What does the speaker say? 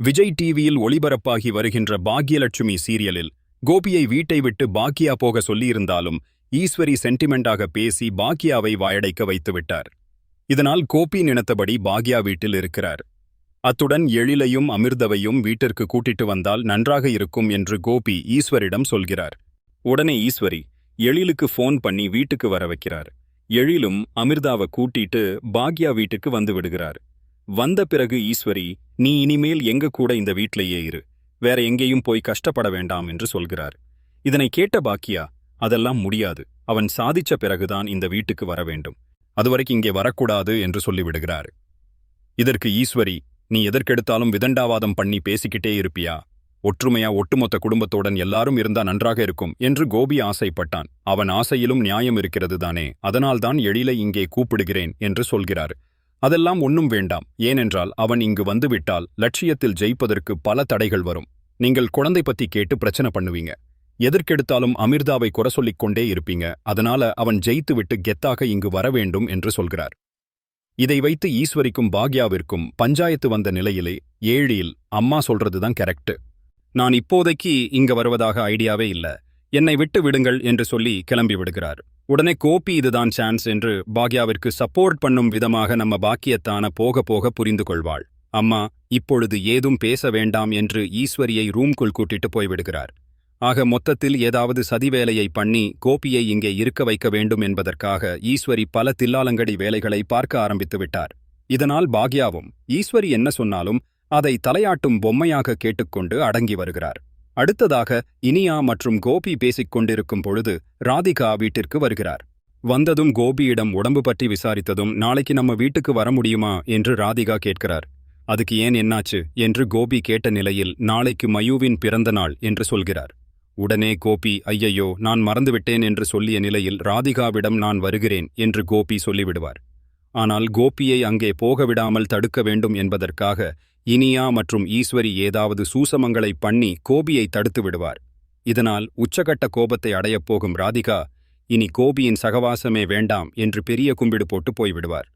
விஜய் டிவியில் ஒளிபரப்பாகி வருகின்ற பாக்யலட்சுமி சீரியலில் கோபியை வீட்டை விட்டு பாக்கியா போக சொல்லியிருந்தாலும் ஈஸ்வரி சென்டிமெண்டாக பேசி பாக்கியாவை வாயடைக்க வைத்துவிட்டார். இதனால் கோபி நினைத்தபடி பாக்யா வீட்டில் இருக்கிறார். அத்துடன் எழிலையும் அமிர்தவையும் வீட்டிற்கு கூட்டிட்டு வந்தால் நன்றாக இருக்கும் என்று கோபி ஈஸ்வரிடம் சொல்கிறார். உடனே ஈஸ்வரி எழிலுக்கு ஃபோன் பண்ணி வீட்டுக்கு வர வைக்கிறார். எழிலும் அமிர்தாவை கூட்டிட்டு பாக்யா வீட்டுக்கு வந்து விடுகிறார். வந்த பிறகு ஈஸ்வரி நீ இனிமேல் எங்க கூட இந்த வீட்லயே இரு. வேற எங்கேயும் போய் கஷ்டப்பட வேண்டாம் என்று சொல்கிறார். இதனை கேட்ட பாக்கியா அதெல்லாம் முடியாது. அவன் சாதிச்ச பிறகுதான் இந்த வீட்டுக்கு வர வேண்டும். அதுவரைக்கு இங்கே வரக்கூடாது என்று சொல்லிவிடுகிறார் இதற்கு ஈஸ்வரி நீ எதற்கெடுத்தாலும் விதண்டாவாதம் பண்ணி பேசிக்கிட்டே இருப்பியா? ஒற்றுமையா ஒட்டுமொத்த குடும்பத்துடன் எல்லாரும் இருந்தா நன்றாக இருக்கும் என்று கோபி ஆசைப்பட்டான். அவன் ஆசையிலும் நியாயம் இருக்கிறது தானே. அதனால்தான் எழிலை இங்கே கூப்பிடுகிறேன் என்று சொல்கிறார். அதெல்லாம் ஒன்னும் வேண்டாம். ஏனென்றால் அவன் இங்கு வந்துவிட்டால் லட்சியத்தில் ஜெயிப்பதற்கு பல தடைகள் வரும். நீங்கள் குழந்தை பத்தி கேட்டு பிரச்சனை பண்ணுவீங்க. எதற்கெடுத்தாலும் அமிர்தாவை குறை சொல்லிக் கொண்டே இருப்பீங்க. அதனால அவன் ஜெயித்துவிட்டு கெத்தாக இங்கு வர வேண்டும் என்று சொல்கிறார். இதை வைத்து ஈஸ்வரிக்கும் பாக்யாவிற்கும் பஞ்சாயத்து வந்த நிலையிலே ஏழியில் அம்மா சொல்றதுதான் கரெக்டு நான் இப்போதைக்கு இங்க வருவதாக ஐடியாவே இல்ல. என்னை விட்டு விடுங்கள் என்று சொல்லி கிளம்பி விடுகிறார். உடனே கோபி இதுதான் சான்ஸ் என்று பாக்யாவிற்கு சப்போர்ட் பண்ணும் விதமாக நம்ம பாக்கியத்தான போக போக புரிந்து கொள்வாள். அம்மா இப்பொழுது ஏதும் பேச வேண்டாம் என்று ஈஸ்வரியை ரூம்குள் கூட்டிட்டு போய்விடுகிறார். ஆக மொத்தத்தில் ஏதாவது சதிவேலையை பண்ணி கோபியை இங்கே இருக்க வைக்க வேண்டும் என்பதற்காக ஈஸ்வரி பல தில்லாலங்கடி வேலைகளை பார்க்க ஆரம்பித்து விட்டார். இதனால் பாக்யாவும் ஈஸ்வரி என்ன சொன்னாலும் அதை தலையாட்டும் பொம்மையாக கேட்டுக்கொண்டு அடங்கி வருகிறார். அடுத்ததாக இனியா மற்றும் கோபி பேசிக் கொண்டிருக்கும் பொழுது ராதிகா வீட்டிற்கு வருகிறார். வந்ததும் கோபியிடம் உடம்பு பற்றி விசாரித்ததும் நாளைக்கு நம்ம வீட்டுக்கு வர முடியுமா என்று ராதிகா கேட்கிறார். அதுக்கு ஏன் என்னாச்சு என்று கோபி கேட்ட நிலையில் நாளைக்கு மயூவின் பிறந்த நாள் என்று சொல்கிறார். உடனே கோபி ஐயையோ நான் மறந்துவிட்டேன் என்று சொல்லிய நிலையில் ராதிகாவிடம் நான் வருகிறேன் என்று கோபி சொல்லிவிடுவார். ஆனால் கோபியை அங்கே போகவிடாமல் தடுக்க வேண்டும் என்பதற்காக இனியா மற்றும் ஈஸ்வரி ஏதாவது சூசமங்களை பண்ணி கோபியை தடுத்து விடுவார். இதனால் உச்சகட்ட கோபத்தை அடையப் போகும் ராதிகா இனி கோபியின் சகவாசமே வேண்டாம் என்று பெரிய கும்பிடு போட்டு போய்விடுவார்.